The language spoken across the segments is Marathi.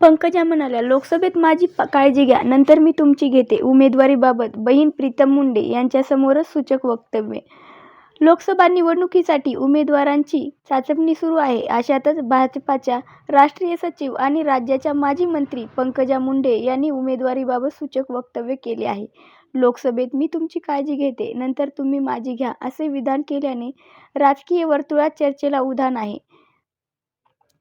पंकजा म्हणाल्या, लोकसभेत माझी प- काळजी घ्या, नंतर मी तुमची घेते. उमेदवारीबाबत बहीण प्रीतम मुंडे यांच्यासमोरच सूचक वक्तव्य लोकसभा निवडणुकीसाठी उमेदवारांची चाचपणी सुरू आहे. अशातच भाजपाच्या राष्ट्रीय सचिव आणि राज्याच्या माजी मंत्री पंकजा मुंडे यांनी उमेदवारीबाबत सूचक वक्तव्य केले आहे. लोकसभेत मी तुमची काळजी घेते, नंतर तुम्ही माझी घ्या, असे विधान केल्याने राजकीय वर्तुळात चर्चेला उधाण आहे.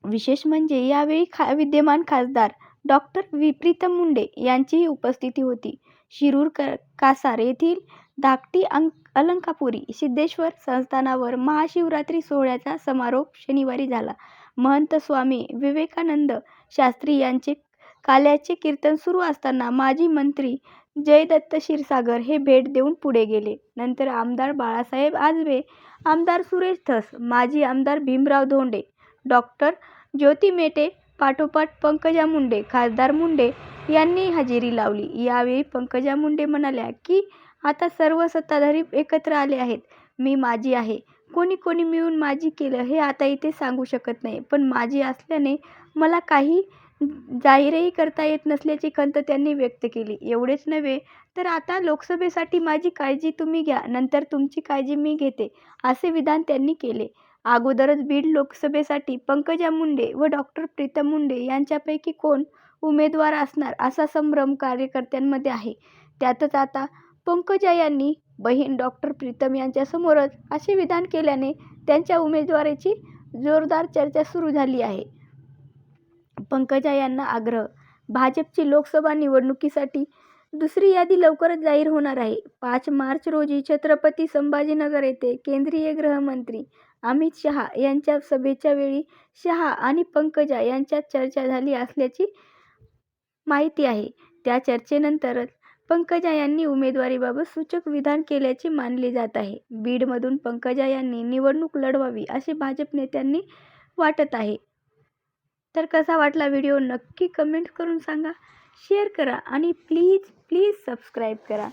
विशेष म्हणजे यावेळी खा विद्यमान खासदार डॉक्टर प्रीतम मुंडे यांचीही उपस्थिती होती. शिरूर क कासार येथील धाकटी अलंकापुरी सिद्धेश्वर संस्थानावर महाशिवरात्री सोहळ्याचा समारोप शनिवारी झाला. महंत स्वामी विवेकानंद शास्त्री यांचे काल्याचे कीर्तन सुरू असताना माजी मंत्री जयदत्त क्षीरसागर हे भेट देऊन पुढे गेले. नंतर आमदार बाळासाहेब आजबे, आमदार सुरेश धस, माजी आमदार भीमराव धोंडे, डॉक्टर ज्योती मेटे पाठोपाठ पंकजा मुंडे, खासदार मुंडे यांनी हजेरी लावली. यावेळी पंकजा मुंडे म्हणाल्या की, आता सर्व सत्ताधारी एकत्र आले आहेत. मी माझी आहे. कोणी कोणी मिळून माझी केलं हे आता इथे सांगू शकत नाही. पण माझी असल्याने मला काही जाहीरही करता येत नसल्याची खंत त्यांनी व्यक्त केली. एवढेच नव्हे तर आता लोकसभेसाठी माझी काळजी तुम्ही घ्या, नंतर तुमची काळजी मी घेते, असे विधान त्यांनी केले. अगोदरच बीड लोकसभेसाठी पंकजा मुंडे व डॉक्टर प्रीतम मुंडे यांच्यापैकी कोण उमेदवार असणार असा संभ्रम कार्यकर्त्यांमध्ये आहे. त्यातच आता पंकजा यांनी बहीण डॉक्टर प्रीतम यांच्यासमोरच असे विधान केल्याने त्यांच्या उमेदवारीची जोरदार चर्चा सुरू झाली आहे. पंकजा यांना आग्रह भाजपची लोकसभा निवडणुकीसाठी दुसरी यादी लवकरच जाहीर होणार आहे. पाच मार्च रोजी छत्रपती संभाजीनगर येथे केंद्रीय गृहमंत्री अमित शहा यांच्या सभेच्या वेळी शहा आणि पंकजा यांच्यात चर्चा झाली असल्याची माहिती आहे. त्या चर्चेनंतरच पंकजा यांनी उमेदवारीबाबत सूचक विधान केल्याचे मानले जात आहे. बीडमधून पंकजा यांनी निवडणूक लढवावी असे भाजप नेत्यांनी वाटत आहे. तर कसा वाटला व्हिडिओ नक्की कमेंट करून सांगा. शेअर करा आणि प्लीज प्लीज सबस्क्राईब करा.